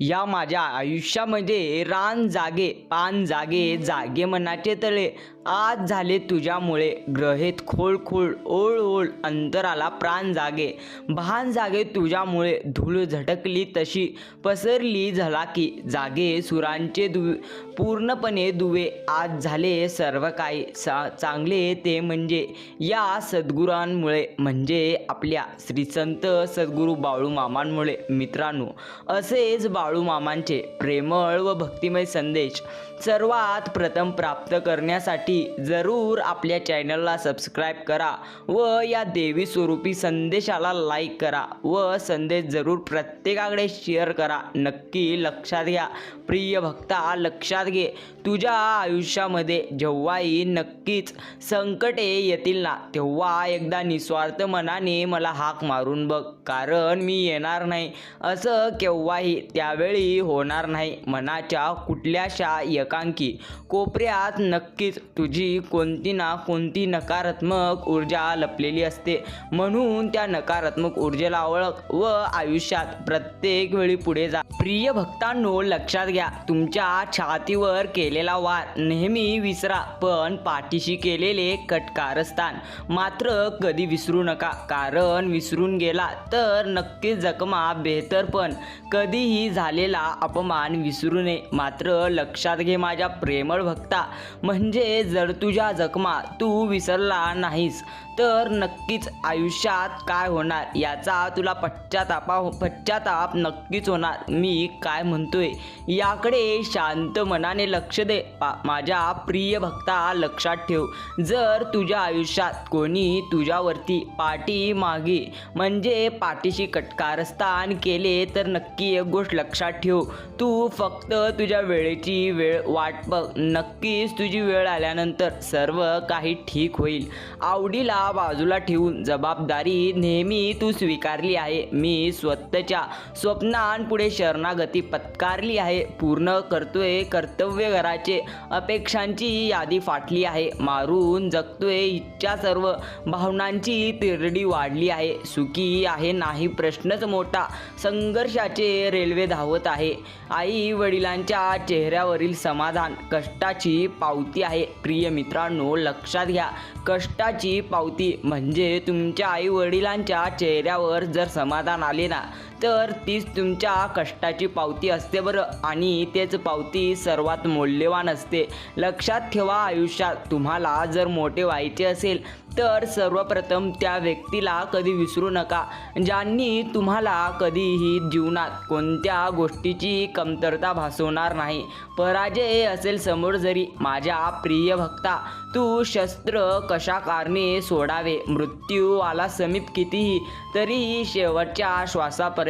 या माझ्या आयुष्यामध्ये रान जागे पान जागे जागे मनाचे तळे. आज झाले तुझ्यामुळे. ग्रहेत खोळ खोळ ओळ ओळ अंतराला प्राण जागे. भान जागे तुझ्यामुळे. धूळ झटकली तशी. पसरली झलाकी जागे सुरांचे दु पूर्णपणे दुवे. आज झाले सर्व काही. सा चांगले ते म्हणजे. या सद्गुरांमुळे म्हणजे आपल्या श्रीसंत सद्गुरू बाळू मामांमुळे मित्रांनो असेच बाळू मामांचे प्रेमळ व भक्तिमय संदेश सर्वात प्रथम प्राप्त करण्यासाठी जरूर आपल्या चॅनलला सबस्क्राईब करा व या देवी स्वरूपी संदेशाला लाईक करा व संदेश जरूर प्रत्येकाकडे शेअर करा. नक्की लक्षात घ्या. प्रिय भक्ता लक्षात घे. तुझ्या आयुष्यामध्ये जेव्हाही नक्कीच संकटे येतील ना तेव्हा एकदा निस्वार्थ मनाने मला हाक मारून बघ. कारण मी येणार नाही. असं केव्हाही त्यावेळी होणार नाही. मनाच्या कुठल्याशा एकांकी कोपऱ्यात नक्कीच तुझी कोणती ना कोणती नकारात्मक ऊर्जा लपलेली असते. म्हणून त्या नकारात्मक ऊर्जेला ओळख व आयुष्यात प्रत्येक वेळी पुढे जा. प्रिय भक्तांनो लक्षात घ्या तुमच्या छातीवर केलेला वार नेहमी विसरा पण पाठीशी केलेले कटकारस्थान मात्र कधी विसरू नका. कारण विसरून गेला तर नक्कीच जखमा बेहतर पण कधीही झालेला अपमान विसरू नये. मात्र लक्षात घे माझ्या प्रेमळ भक्ता. म्हणजे जर तुझ्या जखमा तू विसरला नाहीस तर नक्कीच आयुष्यात काय होणार याचा तुला पश्चातापा हो- पश्चाताप नक्कीच होणार. मी काय म्हणतोय? याकडे शांत मनाने लक्ष दे. पा माझ्या प्रिय भक्ता लक्षात ठेव. जर तुझ्या आयुष्यात कोणी तुझ्यावरती पाठी मागे म्हणजे पाठीशी कटकारस्थान केले तर नक्की एक गोष्ट लक्षात ठेव. तू फक्त तुझ्या वेळेची वेळ वाट बघ. नक्कीच तुझी वेळ आल्यानंतर सर्व काही ठीक होईल. आवडीला बाजूला ठेवून जबाबदारी नेहमी तू स्वीकारली आहे. मी स्वतःच्या स्वप्नांपुढे शरणागती पत्कारली आहे. पूर्ण करतोय कर्तव्य घराचे अपेक्षांची यादी फाटली आहे. मारून जगतोय इच्छा सर्व भावनांची तिरडी वाढली आहे. सुखी आहे नाही प्रश्नच मोठा. संघर्षाचे रेल्वे धावत आहे. आई वडिलांच्या चेहऱ्यावरील समाधान कष्टाची पावती आहे. प्रिय मित्रांनो लक्षात घ्या. कष्टाची पावती म्हणजे तुमच्या आई वडिलांच्या चेहऱ्यावर जर समाधान आले ना तर तीच तुमच्या कष्टाची पावती असते बरं. आणि तेच पावती सर्वात मौल्यवान असते. लक्षात ठेवा आयुष्यात तुम्हाला जर मोठे व्हायचे असेल तर सर्वप्रथम त्या व्यक्तीला कधी विसरू नका. ज्यांनी तुम्हाला कधीही जीवनात कोणत्या गोष्टीची कमतरता भासवणार नाही. पराजय असेल समोर जरी माझ्या प्रिय भक्ता तू शस्त्र कशा कारणे सोडावे? मृत्यू आला समीप कितीही तरीही शेवटच्या श्वासापर्यंत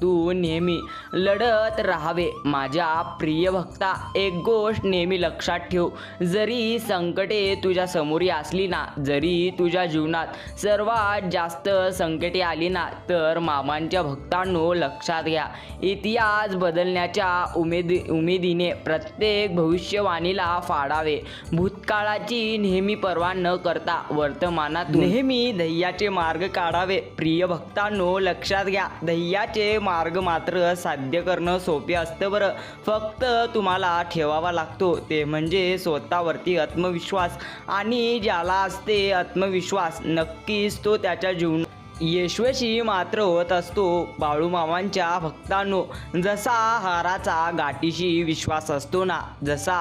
तू नेहमी लढत राहावे माझ्या प्रिय भक्ता एक गोष्ट नेहमी लक्षात ठेव. जरी संकटे तुझ्या समोरी असली ना जरी तुझ्या जीवनात सर्वात जास्त संकटे आली ना तर मामांच्या भक्तांनो लक्षात घ्या. इतिहास बदलण्याच्या उमेद उमेदीने प्रत्येक भविष्यवाणीला फाडावे. भूतकाळाची नेहमी पर्वा न करता वर्तमानात नेहमी ध्येयाचे मार्ग काढावे. प्रिय भक्तांनो लक्षात घ्या ध्येयाचे मार्ग मात्र साध्य करणं सोपे असतं बरं. फक्त तुम्हाला ठेवावा लागतो. ते म्हणजे स्वतःवरती आत्मविश्वास. आणि ज्याला असते आत्मविश्वास नक्कीच तो त्याच्या जीवन यशस्वी मात्र होत असतो. बाळूमामांच्या भक्तांनो जसा हाराचा गाठीशी विश्वास असतो ना जसा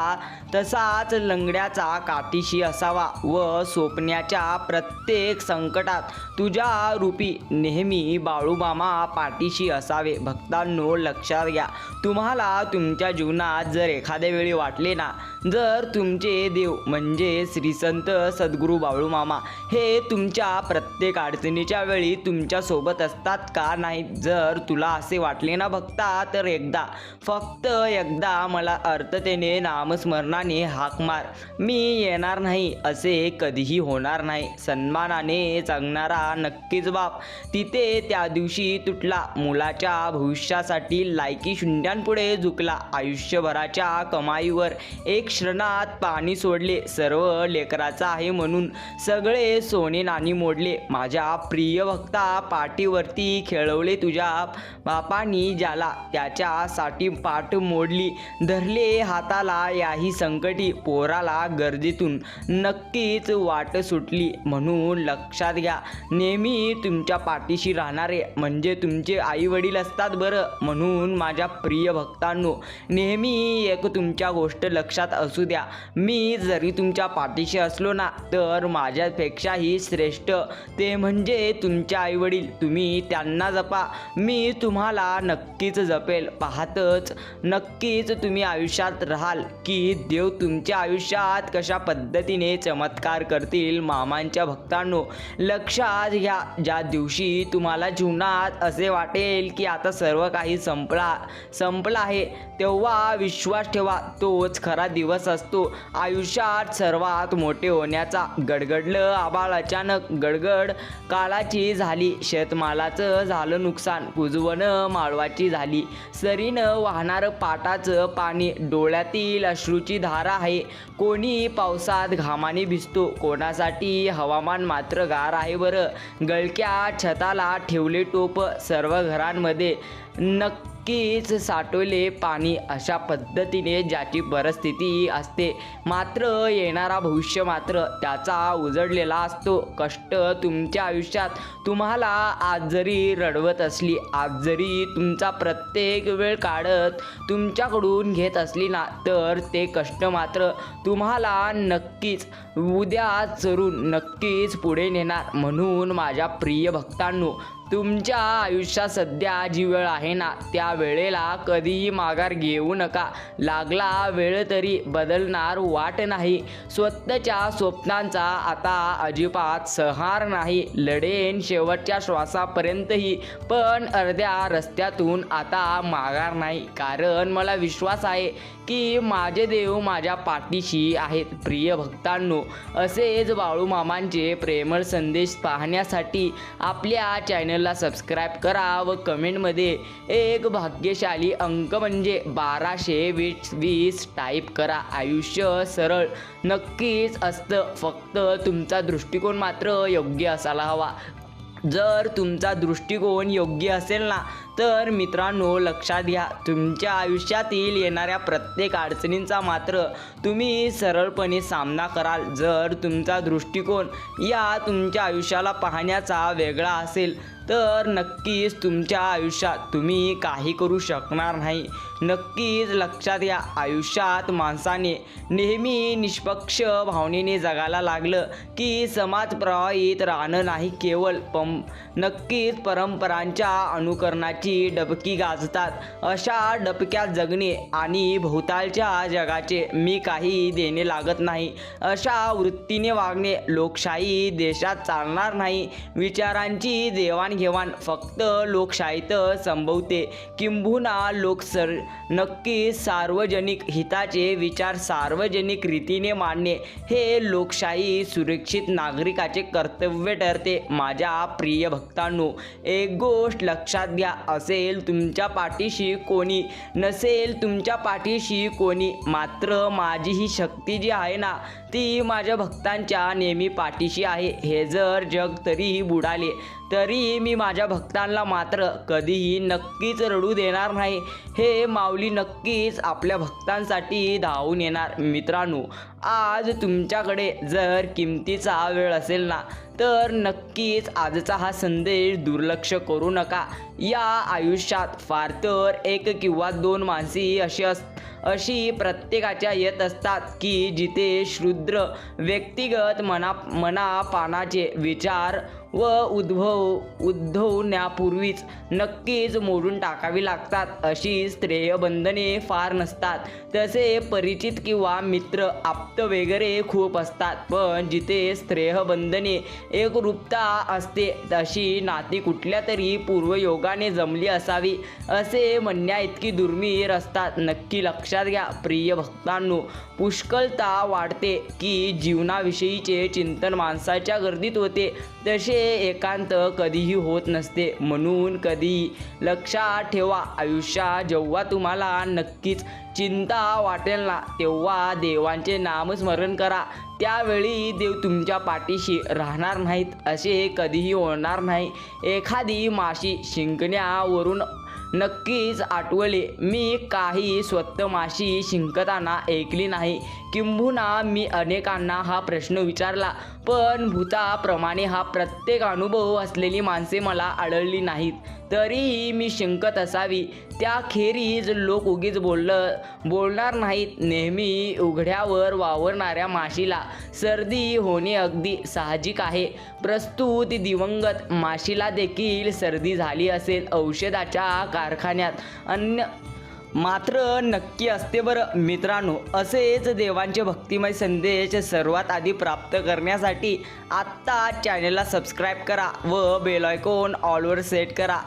तसाच लंगड्याचा काठीशी असावा व स्वप्नाच्या प्रत्येक संकटात तुझ्या रूपी नेहमी बाळूमामा पाठीशी असावे. भक्तांनो लक्षात घ्या तुम्हाला तुमच्या जीवनात जर एखाद्या वेळी वाटले ना जर तुमचे देव म्हणजे श्रीसंत सद्गुरू बाळूमामा हे तुमच्या प्रत्येक अडचणीच्या वेळी तुमच्या तुमच्यासोबत असतात का नाही? जर तुला असे वाटले ना बघता तर एकदा फक्त एकदा मला अर्थतेने नामस्मरणाने हाक मार. मी येणार नाही असे कधीही होणार नाही. सन्मानाने जगणारा नक्कीच बाप तिथे त्या दिवशी तुटला. मुलाच्या भविष्यासाठी लायकी शून्यांपुढे झुकला. आयुष्यभराच्या कमाईवर एक क्षणात पाणी सोडले. सर्व लेकराचा आहे म्हणून सगळे सोने नाणी मोडले. माझ्या प्रिय बघता पाठीवरती खेळवले तुझ्या बापानी ज्याला त्याच्यासाठी पाठ मोडली. धरले हाताला याही संकटी पोराला गर्दीतून नक्कीच वाट सुटली. म्हणून लक्षात घ्या नेहमी तुमच्या पाठीशी राहणारे म्हणजे तुमचे आई वडील असतात बरं. म्हणून माझ्या प्रिय भक्तांनो नेहमी एक तुमच्या गोष्ट लक्षात असू द्या. मी जरी तुमच्या पाठीशी असलो ना तर माझ्यापेक्षाही श्रेष्ठ. ते म्हणजे तुम तुमचे आईवडील तुम्ही त्यांना जपा. मी तुम्हाला नक्कीच जपेल. पाहतच नक्कीच तुम्ही आयुष्यात राहाल की देव तुमच्या आयुष्यात कशा पद्धतीने चमत्कार करतील मामांच्या भक्तांनो. लक्षात घ्या ज्या दिवशी तुम्हाला जीवनात असे वाटेल की आता सर्व काही संपला संपलं आहे तेव्हा विश्वास ठेवा. तोच खरा दिवस असतो. आयुष्यात सर्वात मोठे होण्याचा. गडगडलं आबाळ अचानक गडगड काळाची झाली. शेतमालाचं झालं नुकसान कुजवणं माळवाची झाली. सरीनं वाहणारं पाटाचं पाणी डोळ्यातील अश्रूची धारा आहे. कोणी पावसात घामाने भिजतो कोणासाठी हवामान मात्र गार आहे बरं. गळक्या छताला ठेवले टोप सर्व घरांमध्ये नक्कीच साठवले पाणी अशा पद्धतीने ज्याची परिस्थिती असते. मात्र येणारा भविष्य मात्र त्याचा उजडलेला असतो. कष्ट तुमच्या आयुष्यात तुम्हाला आज जरी रडवत असली आज जरी तुमचा प्रत्येक वेळ काढत तुमच्याकडून घेत असली ना तर ते कष्ट मात्र तुम्हाला नक्कीच उद्या चरून नक्कीच पुढे नेणार. म्हणून माझ्या प्रिय भक्तांनो तुमच्या आयुष्यात सध्या जी वेळ आहे ना त्या वेळेला कधीही माघार घेऊ नका. लागला वेळ तरी बदलणार वाट नाही. स्वतःच्या स्वप्नांचा आता अजिबात सहार नाही. लढेन शेवटच्या श्वासापर्यंतही. पण अर्ध्या रस्त्यातून आता माघार नाही. कारण मला विश्वास आहे की माझे देव माझ्या पाठीशी आहेत प्रिय भक्तांनो. असेच बाळूमामांचे प्रेमळ संदेश पाहण्यासाठी आपल्या चॅनलला सबस्क्राईब करा व कमेंटमध्ये एक भाग्यशाली अंक म्हणजे बाराशे वीस वीस टाईप करा. आयुष्य सरळ नक्कीच असतं. फक्त तुमचा दृष्टिकोन मात्र योग्य असायला हवा. जर तुमचा दृष्टिकोन योग्य असेल ना तर मित्रांनो लक्षात घ्या तुमच्या आयुष्यातील येणाऱ्या प्रत्येक अडचणींचा मात्र तुम्ही सरळपणे सामना कराल. जर तुमचा दृष्टिकोन या तुमच्या आयुष्याला पाहण्याचा वेगळा असेल तर नक्कीच तुमच्या आयुष्यात तुम्ही काही करू शकणार नाही. नक्कीच लक्षात या आयुष्यात माणसाने नेहमी निष्पक्ष भावनेने जगायला लागलं की समाज प्रवाहित राहणं नाही केवळ पं नक्कीच परंपरांच्या अनुकरणाची डबकी गाजतात. अशा डबक्यात जगणे आणि भोवतालच्या जगाचे मी काही देणे लागत नाही. अशा वृत्तीने वागणे लोकशाही देशात चालणार नाही. विचारांची देवाण देवाणघेवाण फक्त लोकशाहीत संभवते. किंबहुना लोकसर नक्की सार्वजनिक हिताचे विचार सार्वजनिक रीतीने मांडणे हे लोकशाही सुरक्षित नागरिकाचे कर्तव्य ठरते. माझ्या प्रिय भक्तांनो एक गोष्ट लक्षात घ्या असेल तुमच्या पाठीशी कोणी नसेल तुमच्या पाठीशी कोणी मात्र माझी ही शक्ती जी आहे ना ती माझ्या भक्तांच्या नेहमी पाठीशी आहे. हे जर जग तरीही बुडाले तरी मी माझ्या भक्तांना मात्र कधीही नक्कीच रडू देणार नाही. हे माऊली नक्कीच आपल्या भक्तांसाठी धावून येणार. मित्रांनो आज तुमच्याकडे जर किमतीचा वेळ असेल ना तर नक्कीच आजचा हा संदेश दुर्लक्ष करू नका. या आयुष्यात फार तर एक किंवा दोन माणसे अशी अस अशी प्रत्येकाच्या येत असतात की जिथे क्षुद्र व्यक्तिगत मना मनापानाचे विचार व उद्भव उद्भवण्यापूर्वीच नक्कीच मोडून टाकावी लागतात. अशी स्त्रेयबंधने फार नसतात. तसे परिचित किंवा मित्र आप्त वगैरे खूप असतात. पण जिथे श्रेयबंधने एकरूपता असते तशी नाती कुठल्या तरी पूर्वयोगाने जमली असावी असे म्हणण्या इतकी दुर्मिळ असतात. नक्की लक्षात घ्या प्रिय भक्तांनो पुष्कळता वाढते की जीवनाविषयीचे चिंतन माणसाच्या गर्दीत होते. तसे एकांत कधीही होत नसते म्हणून कधी लक्षात ठेवा आयुष्यात जेव्हा तुम्हाला नक्कीच चिंता वाटेल ना तेव्हा देवांचे नामस्मरण करा. त्यावेळी देव तुमच्या पाठीशी राहणार नाहीत असे कधीही होणार नाही. एखादी माशी शिंकण्यावरून नक्कीच आठवले. मी काही स्वतः माशी शिंकताना ऐकली नाही. किंबहुना मी अनेकांना हा प्रश्न विचारला. पण भूताप्रमाणे हा प्रत्येक अनुभव असलेली माणसे मला आढळली नाहीत. तरीही मी शिंकत असावी. त्याखेरीज लोक उगीच बोललं बोलणार नाहीत. नेहमी उघड्यावर वावरणाऱ्या माशीला सर्दी होणे अगदी साहजिक आहे. प्रस्तुत दिवंगत माशीला देखील सर्दी झाली असेल औषधाच्या कारखान्यात. अन्य मात्र नक्की असते बरं. मित्रांनो असेच देवांचे भक्तिमय संदेश सर्वात आधी प्राप्त करण्यासाठी आत्ता चॅनलला सबस्क्राईब करा व बेल आयकॉन ऑलवर सेट करा.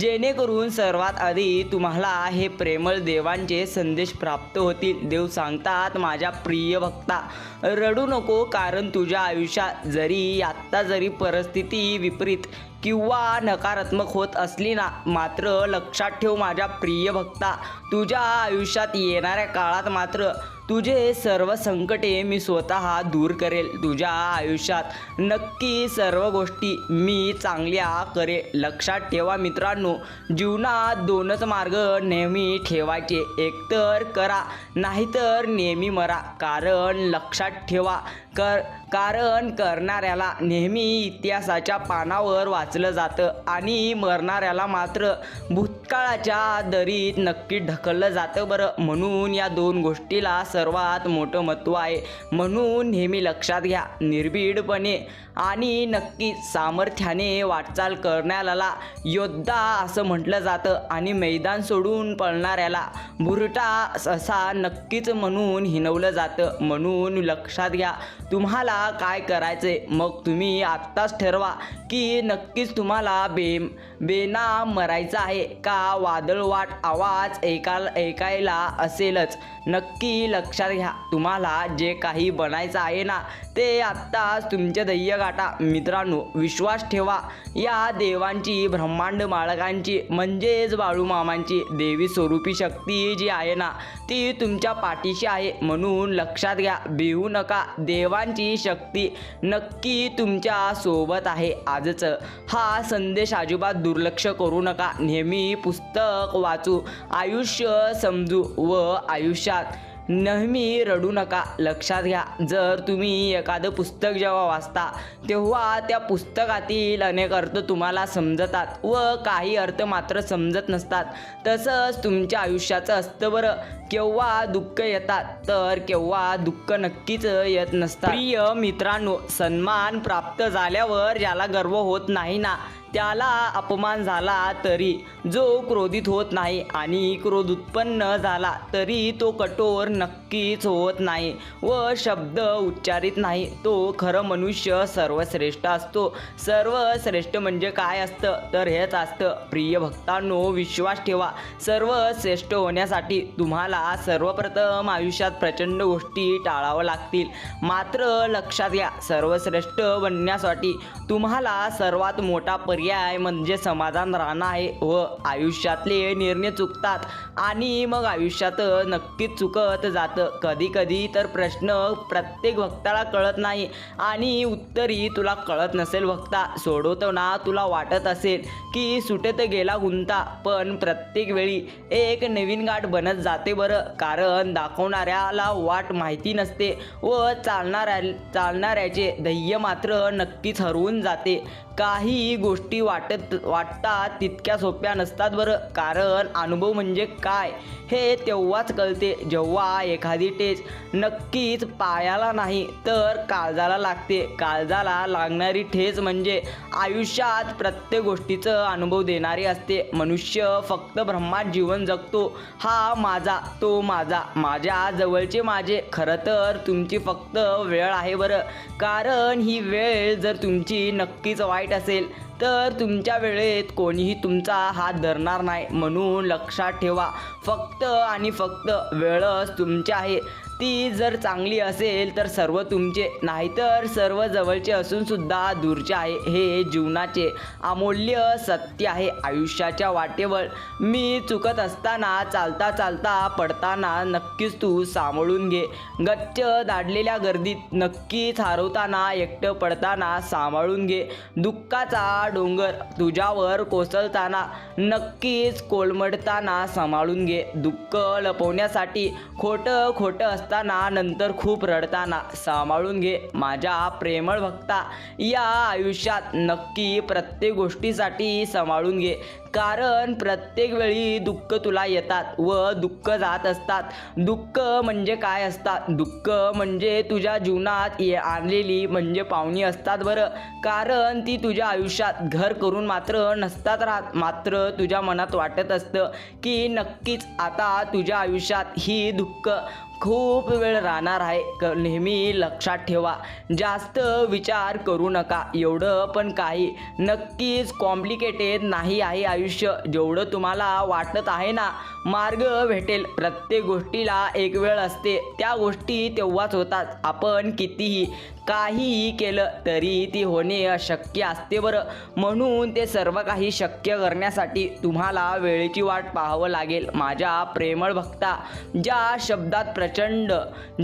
जेणेकरून सर्वात आधी तुम्हाला हे प्रेमळ देवांचे संदेश प्राप्त होतील. देव सांगतात माझ्या प्रिय भक्ता रडू नको कारण तुझ्या आयुष्यात जरी आत्ता जरी परिस्थिती विपरीत किंवा नकारात्मक होत असली ना मात्र लक्षात ठेव माझ्या प्रिय भक्ता. तुझ्या आयुष्यात येणाऱ्या काळात मात्र तुझे सर्व संकटे मी स्वतः दूर करेल. तुझ्या आयुष्यात नक्की सर्व गोष्टी मी चांगल्या करे लक्षात ठेवा मित्रांनो जीवनात दोनच मार्ग नेहमी ठेवायचे. एकतर करा नाहीतर नेहमी मरा. कारण लक्षात ठेवा कर कारण करणाऱ्याला नेहमी इतिहासाच्या पानावर वाचलं जातं आणि मरणाऱ्याला मात्र भूतकाळाच्या दरीत नक्की ढकललं जातं बरं. म्हणून या दोन गोष्टीला सर्वात मोठं महत्त्व आहे. म्हणून नेहमी लक्षात घ्या निर्भीडपणे आणि नक्की सामर्थ्याने वाटचाल करणाऱ्याला योद्धा असं म्हटलं जातं आणि मैदान सोडून पळणाऱ्याला भुरटा असा नक्कीच म्हणून हिनवलं जातं. म्हणून लक्षात घ्या तुम्हाला काय करायचे? मग तुम्ही आत्ताच ठरवा की नक्कीच तुम्हाला भीम बेना मरायचं आहे. का वादळवाट आवाज ऐका ऐकायला असेलच? नक्की लक्षात घ्या. तुम्हाला जे काही बनायचं आहे ना ते आत्ताच तुमचे दह्य गाठा मित्रांनो विश्वास ठेवा. या देवांची ब्रह्मांड मालकांची म्हणजेच बाळूमामांची देवी स्वरूपी शक्ती जी आहे ना ती तुमच्या पाठीशी आहे. म्हणून लक्षात घ्या भिवू नका. देवांची शक्ती नक्की तुमच्यासोबत आहे. आजचं हा संदेश आजोबा अजिबात दुर्लक्ष करू नका. नेहमी पुस्तक वाचू. आयुष्य समजू व आयुष्यात नेहमी रडू नका. लक्षात घ्या जर तुम्ही एखादं पुस्तक जेव्हा वाचता तेव्हा त्या पुस्तकातील अनेक अर्थ तुम्हाला समजतात व काही अर्थ मात्र समजत नसतात. तसंच तुमच्या आयुष्याचं असतं बरं. केव्हा दुःख येतात तर केव्हा दुःख नक्कीच येत नसतात. प्रिय मित्रांनो सन्मान प्राप्त झाल्यावर ज्याला गर्व होत नाही ना त्याला अपमान झाला तरी जो क्रोधित होत नाही आणि क्रोध उत्पन्न झाला तरी तो कठोर नक्कीच होत नाही व शब्द उच्चारित नाही. तो खरं मनुष्य सर्वश्रेष्ठ असतो. सर्वश्रेष्ठ म्हणजे काय असतं? तर हेच असतं. प्रिय भक्तांनो विश्वास ठेवा. सर्वश्रेष्ठ होण्यासाठी तुम्हाला सर्वप्रथम आयुष्यात प्रचंड गोष्टी टाळावं लागतील. मात्र लक्षात घ्या सर्वश्रेष्ठ बनण्यासाठी तुम्हाला सर्वात मोठा पर्याय म्हणजे समाधान राहणं आहे व आयुष्यातले निर्णय चुकतात आणि मग आयुष्यात नक्कीच चुकत जातं. कधी कधी तर प्रश्न प्रत्येक भक्ताला कळत नाही आणि उत्तरही तुला कळत नसेल भक्ता सोडवतो ना तुला वाटत असेल की सुटेत गेला गुंता पण प्रत्येक वेळी एक नवीन गाठ बनत जाते बरं. कारण दाखवणाऱ्याला वाट माहिती नसते व चालणाऱ्या चालणाऱ्याचे ध्येय मात्र नक्कीच हरवून जाते. काही गोष्टी वाटत वाटतात तितक्या सोप्या नसतात बरं. कारण अनुभव म्हणजे काय? हे तेव्हाच कळते जेव्हा एखादी टेच नक्कीच पायाला नाही तर काळजाला लागते. काळजाला लागणारी ठेच म्हणजे आयुष्यात प्रत्येक गोष्टीचं अनुभव देणारी असते. मनुष्य फक्त ब्रह्मात जीवन जगतो. हा माझा तो माझा माझ्या जवळचे माझे. खरं तर तुमची फक्त वेळ आहे बरं. कारण ही वेळ जर तुमची नक्कीच वाईट असेल तर तुमच्या वेळेत कोणीही तुमचा हात धरणार नाही. म्हणून लक्षात ठेवा. फक्त आणि फक्त वेळच तुमच्या आहे. ती जर चांगली असेल तर सर्व तुमचे नाहीतर सर्व जवळचे असून सुद्धा दूरचे आहे हे जीवनाचे अमूल्य सत्य आहे. आयुष्याच्या वाटेवर मी चुकत असताना चालता चालता पडताना नक्कीच तू सांभाळून घे. गच्च दाडलेल्या गर्दीत नक्कीच हरवताना एकटं पडताना सांभाळून घे. दुःखाचा डोंगर तुझ्यावर कोसळताना नक्कीच कोलमडताना सांभाळून घे. दुःख लपवण्यासाठी खोटं खोटं असताना नंतर खूप रडताना सांभाळून घे. माझ्या प्रेमळ भक्ता या आयुष्यात नक्की प्रत्येक गोष्टीसाठी सांभाळून घे. कारण प्रत्येक वेळी दुःख तुला येतात व दुःख जात असतात. दुःख म्हणजे काय असतात? दुःख म्हणजे तुझ्या जीवनात ये आणलेली म्हणजे पाहुणी असतात बरं. कारण ती तुझ्या आयुष्यात घर करून मात्र नसतात राहत. मात्र तुझ्या मनात वाटत असतं की नक्कीच आता तुझ्या आयुष्यात ही दुःख खूप वेळ राहणार आहे. क नेहमी लक्षात ठेवा. जास्त विचार करू नका. एवढं पण काही नक्कीच कॉम्प्लिकेटेड नाही आहे आयुष्य. जेवढं तुम्हाला वाटत आहे ना मार्ग भेटेल. प्रत्येक गोष्टीला एक वेळ असते. त्या गोष्टी तेव्हाच होतात. आपण कितीही काहीही केलं तरी ती होणे अशक्य असते बरं. म्हणून ते सर्व काही शक्य करण्यासाठी तुम्हाला वेळेची वाट पाहावं लागेल. माझ्या प्रेमळ भक्ता ज्या शब्दात प्रच प्रचंड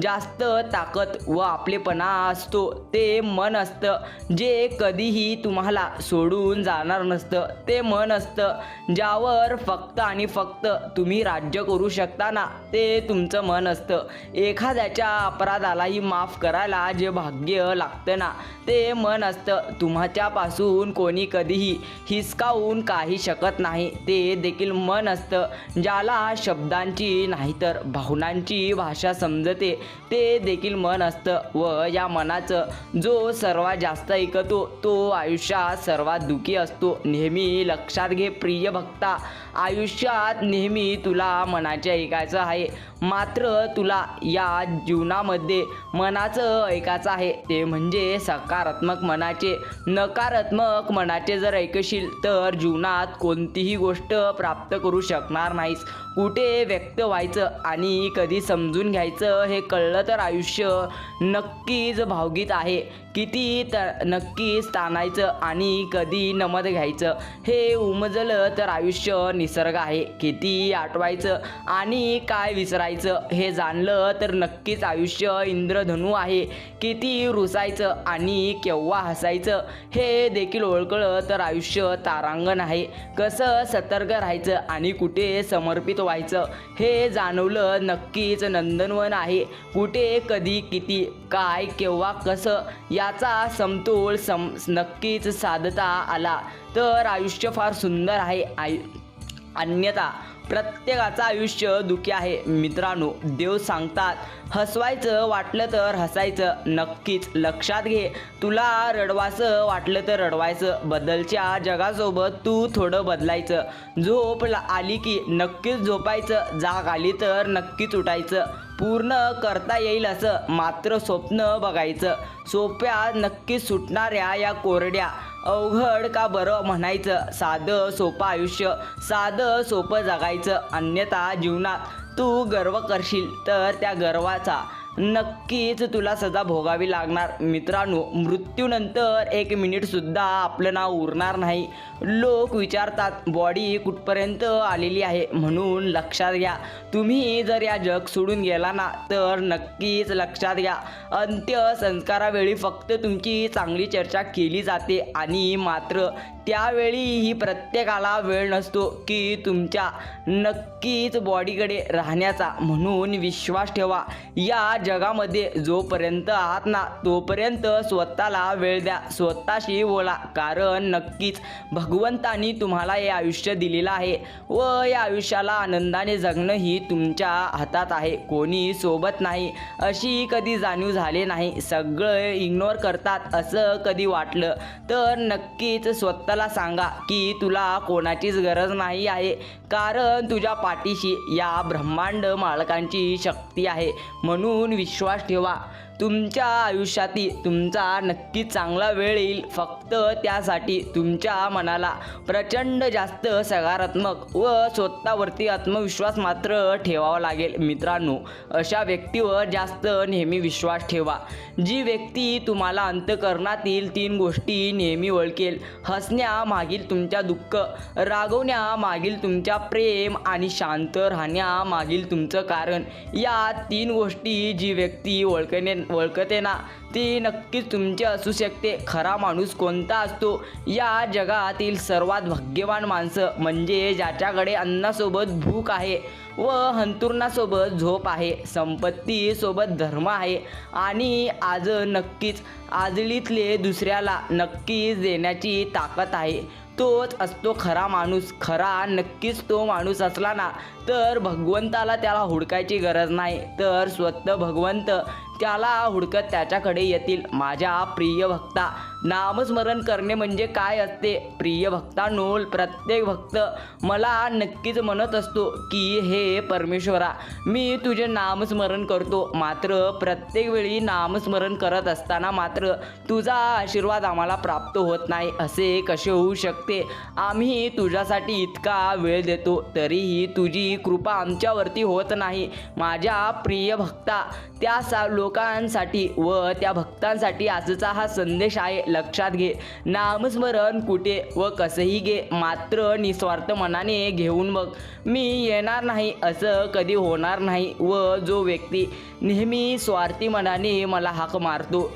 जास्त ताकद व आपलेपणा असतो. ते मन असतं. जे कधीही तुम्हाला सोडून जाणार नसतं. ते मन असतं. ज्यावर फक्त आणि फक्त तुम्ही राज्य करू शकता ना ते तुमचं मन असतं. एखाद्याच्या अपराधालाही माफ करायला जे भाग्य लागतं ना ते मन असतं. तुमच्यापासून कोणी कधीही हिसकावून काही शकत नाही. ते देखील मन असतं. ज्याला शब्दांची नाहीतर भावनांची भाषा समजते ते देखील मन असतं व या मनाचं जो सर्वात जास्त ऐकतो तो आयुष्यात सर्वात दुखी असतो. नेहमी लक्षात घे प्रिय भक्ता आयुष्यात नेहमी तुला मनाचे ऐकायचं आहे. मात्र तुला या जीवनामध्ये मनाचं ऐकायचं आहे. ते म्हणजे सकारात्मक मनाचे नकारात्मक मनाचे जर ऐकशील तर जीवनात कोणतीही गोष्ट प्राप्त करू शकणार नाहीस. कुठे व्यक्त व्हायचं आणि कधी समजून घ्यायचं हे कळलं तर आयुष्य नक्कीच भावगीत आहे. किती त नक्कीच ताणायचं आणि कधी नमत घ्यायचं? हे उमजलं तर आयुष्य निसर्ग आहे. किती आठवायचं आणि काय विसरायचं? हे जाणलं तर नक्कीच आयुष्य इंद्रधनू आहे. किती रुसायचं आणि केव्हा हसायचं? हे देखील ओळखलं तर आयुष्य तारांगण आहे. कसं सतर्क राहायचं आणि कुठे समर्पित व्हायचं? हे जाणवलं नक्कीच नंदनवन आहे. कुठे कधी किती काय केव्हा कसं? याचा समतोल सम नक्कीच साधता आला. तर आयुष्य फार सुंदर आहे. आयु अन्यथा प्रत्येकाचं आयुष्य दुःखी आहे. मित्रांनो देव सांगतात हसवायचं वाटलं तर हसायचं. नक्कीच लक्षात घे. तुला रडवायचं वाटलं तर रडवायचं. बदलच्या जगासोबत तू थोडं बदलायचं. झोप आली की नक्कीच झोपायचं. जाग आली तर नक्कीच उठायचं. पूर्ण करता येईल असं मात्र स्वप्न बघायचं. सोप्या नक्कीच सुटणाऱ्या या कोरड्या अवघड का बरं म्हणायचं. साधं सोपं आयुष्य साधं सोपं जगायचं. अन्यथा जीवनात तू गर्व करशील तर त्या गर्वाचा नक्कीच तुला सजा भोगावी लागणार. मित्रांनो मृत्यूनंतर एक मिनिटसुद्धा आपलं नाव उरणार नाही. लोक विचारतात बॉडी कुठपर्यंत आलेली आहे? म्हणून लक्षात घ्या. तुम्ही जर या जग सोडून गेला ना तर नक्कीच लक्षात घ्या. अंत्यसंस्कारावेळी फक्त तुमची चांगली चर्चा केली जाते आणि मात्र त्यावेळी ही प्रत्येकाला वेळ नसतो की तुमच्या नक्कीच बॉडीकडे राहण्याचा म्हणून विश्वास ठेवा. या जगामध्ये जोपर्यंत आहात ना तोपर्यंत स्वतःला वेळ द्या. स्वतःशी बोला. कारण नक्कीच भगवंतानी तुम्हाला हे आयुष्य दिलेलं आहे व या आयुष्याला आनंदाने जगणं ही तुमच्या हातात आहे. कोणी सोबत नाही अशी कधी जाणीव झाली नाही. सगळं इग्नोर करतात असं कधी वाटलं तर नक्कीच स्वतःला सांगा की तुला कोणाचीच गरज नाही आहे. कारण तुझ्या पाठीशी या ब्रह्मांड मालकांची शक्ती आहे. म्हणून विश्वास ठेवा. तुमच्या आयुष्यातील तुमचा नक्की चांगला वेळ येईल. फक्त त्यासाठी तुमच्या मनाला प्रचंड जास्त सकारात्मक व स्वतःवरती आत्मविश्वास मात्र ठेवावा लागेल. मित्रांनो अशा व्यक्तीवर जास्त नेहमी विश्वास ठेवा. जी व्यक्ती तुम्हाला अंतकरणातील तीन गोष्टी नेहमी ओळखेल. हसण्यामागील तुमच्या दुःख रागवण्यामागील तुमच्या प्रेम आणि शांत राहण्यामागील तुमचं कारण या तीन गोष्टी जी व्यक्ती ओळखणे ओळखते ना ती नक्कीच तुमची असू शकते. खरा माणूस कोणता असतो? या जगातील सर्वात भाग्यवान माणसं म्हणजे ज्याच्याकडे अन्नासोबत भूक आहे व हंतुरणासोबत झोप आहे संपत्तीसोबत धर्म आहे आणि आज नक्कीच आजलीतले दुसऱ्याला नक्कीच देण्याची ताकद आहे. तोच असतो खरा माणूस. खरा नक्कीच तो माणूस असला ना तर भगवंताला त्याला हुडकायची गरज नाही. तर स्वतः भगवंत त्याला हुडकत त्याच्याकडे येतील. माझ्या प्रिय भक्ता नामस्मरण करणे म्हणजे काय असते? प्रिय भक्तांनो प्रत्येक भक्त मला नक्कीच म्हणत असतो की हे परमेश्वरा मी तुझे नामस्मरण करतो. मात्र प्रत्येक वेळी नामस्मरण करत असताना मात्र तुझा आशीर्वाद आम्हाला प्राप्त होत नाही. असे कसे होऊ शकते? आम्ही तुझ्यासाठी इतका वेळ देतो तरीही तुझी कृपा आमच्यावरती होत नाही. माझ्या प्रिय भक्ता त्या सा लोक लोकांसाठी व त्या भक्तांसाठी आजचा हा संदेश आहे लक्षात घे. नामस्मरण कुठे व कसंही घे मात्र निस्वार्थ मनाने घेऊन बघ. मी येणार नाही असं कधी होणार नाही व जो व्यक्ती नेहमी स्वार्थी मनाने मला हाक मारतो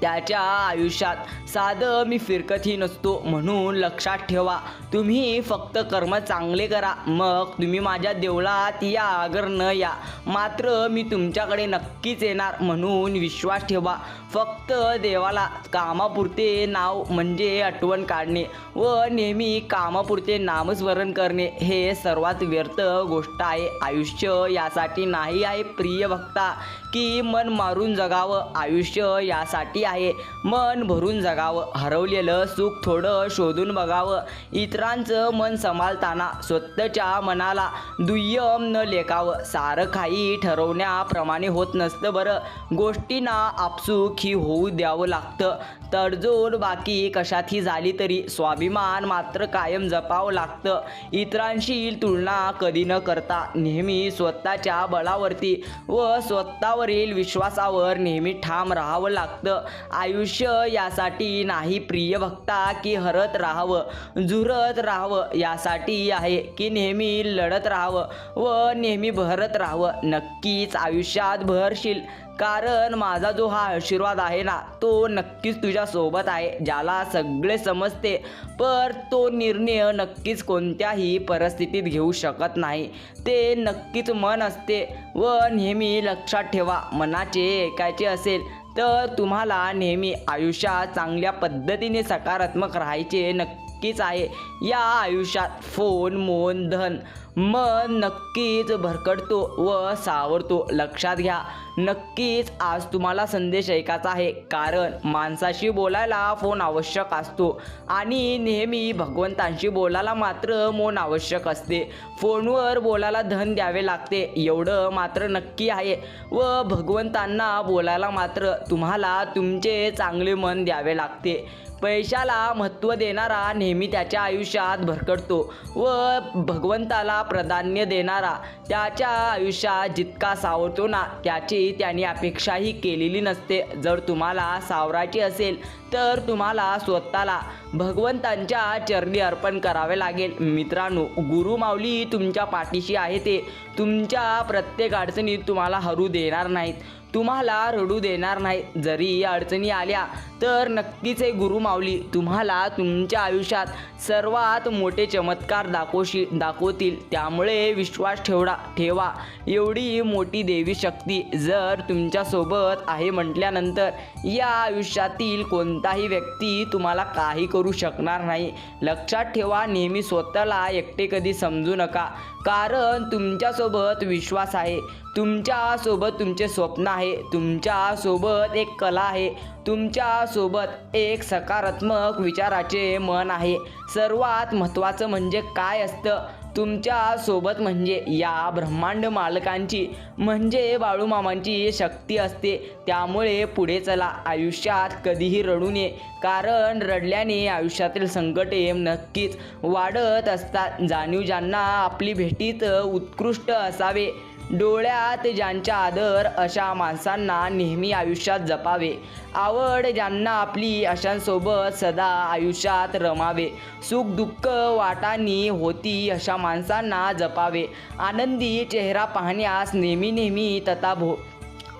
त्याच्या आयुष्यात साधं मी फिरकतही नसतो म्हणून लक्षात ठेवा. तुम्ही फक्त कर्म चांगले करा. मग तुम्ही माझ्या देवळात या अगर न या. मात्र मी तुमच्याकडे नक्कीच येणार म्हणून विश्वास ठेवा. फक्त देवाला कामापुरते नाव म्हणजे आठवण काढणे व नेहमी कामापुरते नामस्मरण करणे हे सर्वात व्यर्थ गोष्ट आहे. आयुष्य यासाठी नाही आहे प्रिय भक्ता की मन मारून जगावं. आयुष्य यासाठी आहे. मन भरून जगावं. हरवलेलं सुख थोडं शोधून बघावं. इतरांचं मन सांभाळताना स्वतःच्या मनाला दुय्यम न लेखावं सारं काही ठरवण्याप्रमाणे होत नसतं बरं. गोष्टींना आपसूक ही होऊ द्यावं लागतं. तडजोड बाकी. कशातही झाली तरी स्वाभिमान मात्र कायम जपावं लागतं. इतरांशी तुलना कधी न करता. नेहमी स्वतःच्या बळावरती व स्वतःवरील विश्वासावर नेहमी ठाम राहावं लागतं. आयुष्य यासाठी नाही प्रिय भक्ता की हरत राहावं. झुरत राहावं यासाठी आहे की नेहमी लढत राहावं व नेहमी भरत राहावं. नक्कीच आयुष्यात भरशील. कारण माझा जो हा आशीर्वाद आहे ना तो नक्कीच तुझ्या सोबत आहे ज्याला सगळे समजते. पर तो निर्णय नक्कीच कोणत्याही परिस्थितीत घेऊ शकत नाही. ते नक्कीच मन असते व नेहमी लक्षात ठेवा मनाचे ऐकायचे असेल तर तुम्हाला नेहमी आयुष्यात चांगल्या पद्धतीने सकारात्मक राहायचे नक्कीच आहे. या आयुष्यात फोन मोन धन मन नक्कीच भरकटतो व सावरतो. लक्षात घ्या नक्कीच आज तुम्हाला संदेश ऐकायचा आहे. कारण माणसाशी बोलायला फोन आवश्यक असतो आणि नेहमी भगवंतांशी बोलायला मात्र मोन आवश्यक असते. फोनवर बोलायला धन द्यावे लागते एवढं मात्र नक्की आहे. व भगवंतांना बोलायला मात्र तुम्हाला तुमचे चांगले मन द्यावे लागते. पैशाला महत्त्व देणारा नेहमी त्याच्या आयुष्यात भरकटतो व भगवंताला प्राधान्य देणारा त्याच्या आयुष्यात जितका सावरतो ना त्याची त्याने अपेक्षाही केलेली नसते. जर तुम्हाला सावरायची असेल तर तुम्हाला स्वतःला भगवंतांच्या चरणी अर्पण करावे लागेल. मित्रांनो गुरु माऊली तुमच्या पाठीशी आहे ते. तुमच्या प्रत्येक अडचणीत तुम्हाला हरू देणार नाहीत. तुम्हाला रडू देणार नाही जरी अडचणी आल्या तर नक्कीच हे गुरु माऊली तुम्हाला तुमच्या आयुष्यात सर्वात मोठे चमत्कार दाखवशी दाखवतील. त्यामुळे विश्वास ठेवडा ठेवा. एवढी मोठी देवी शक्ती जर तुमच्यासोबत आहे म्हटल्यानंतर या आयुष्यातील कोणताही व्यक्ती तुम्हाला काही करू शकणार नाही. लक्षात ठेवा नेहमी स्वतःला एकटे कधी समजू नका. कारण तुमच्यासोबत विश्वास आहे. तुमच्यासोबत तुमचे स्वप्न आहे. तुमच्यासोबत एक कला आहे. तुमच्यासोबत एक सकारात्मक विचाराचे मन आहे. सर्वात महत्त्वाचं म्हणजे काय असतं? तुमच्यासोबत म्हणजे या ब्रह्मांड मालकांची म्हणजे बाळूमामांची शक्ती असते. त्यामुळे पुढे चला. आयुष्यात कधीही रडू नये. कारण रडल्याने आयुष्यातील संकटे नक्कीच वाढत असतात. जाणीव ज्यांना आपली भेटीत उत्कृष्ट असावे डोळ्यात ज्यांच्या आदर अशा माणसांना नेहमी आयुष्यात जपावे. आवड ज्यांना आपली अशांसोबत सदा आयुष्यात रमावे. सुख दुःख वाटानी होती अशा माणसांना जपावे. आनंदी चेहरा पाहण्यास नेहमी नेहमी तथा भो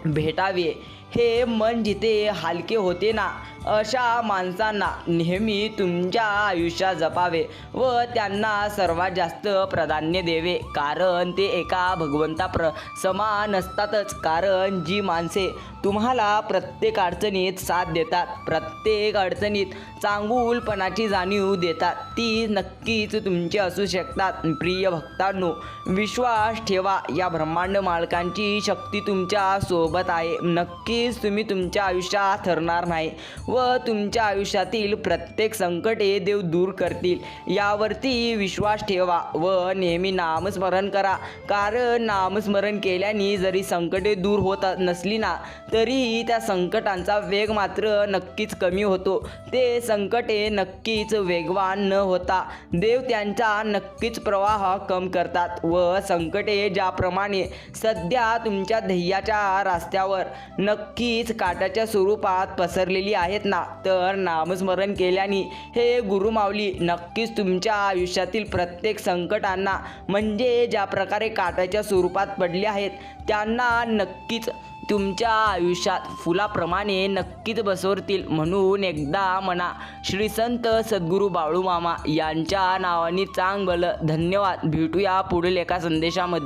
भेटावे. हे मन जिथे हलके होते ना अशा माणसांना नेहमी तुमच्या आयुष्यात जपावे व त्यांना सर्वात जास्त प्राधान्य देवे. कारण ते एका भगवंता प्र समान असतातच. कारण जी माणसे तुम्हाला प्रत्येक अडचणीत साथ देतात प्रत्येक अडचणीत चांगूलपणाची जाणीव देतात ती नक्कीच तुमची असू शकतात. प्रिय भक्तांनो विश्वास ठेवा. या ब्रह्मांड मालकांची शक्ती तुमच्यासोबत आहे. नक्कीच तुम्ही तुमच्या आयुष्यात ठरणार नाही व तुमच्या आयुष्यातील प्रत्येक संकटे देव दूर करतील. यावरती विश्वास ठेवा व नेहमी नामस्मरण करा. कारण नामस्मरण केल्याने जरी संकटे दूर होत नसली ना तरीही त्या संकटांचा वेग मात्र नक्कीच कमी होतो. ते संकटे नक्कीच वेगवान न होता देव त्यांचा नक्कीच प्रवाह कम करतात व संकटे ज्याप्रमाणे सध्या तुमच्या ध्येयाच्या रस्त्यावर नक्कीच काटाच्या स्वरूपात पसरलेली आहेत ना तर नामस्मरण केल्याने हे गुरु माऊली नक्कीच तुमच्या आयुष्यातील प्रत्येक संकटांना म्हणजे ज्या प्रकारे काटाच्या स्वरूपात पडले आहेत त्यांना नक्कीच तुमच्या आयुष्यात फुलाप्रमाणे नक्कीच बसवतील. म्हणून एकदा म्हणा श्री संत सद्गुरू बाळूमामा यांच्या नावाने चांगलं धन्यवाद. भेटूया पुढील एका संदेशामध्ये.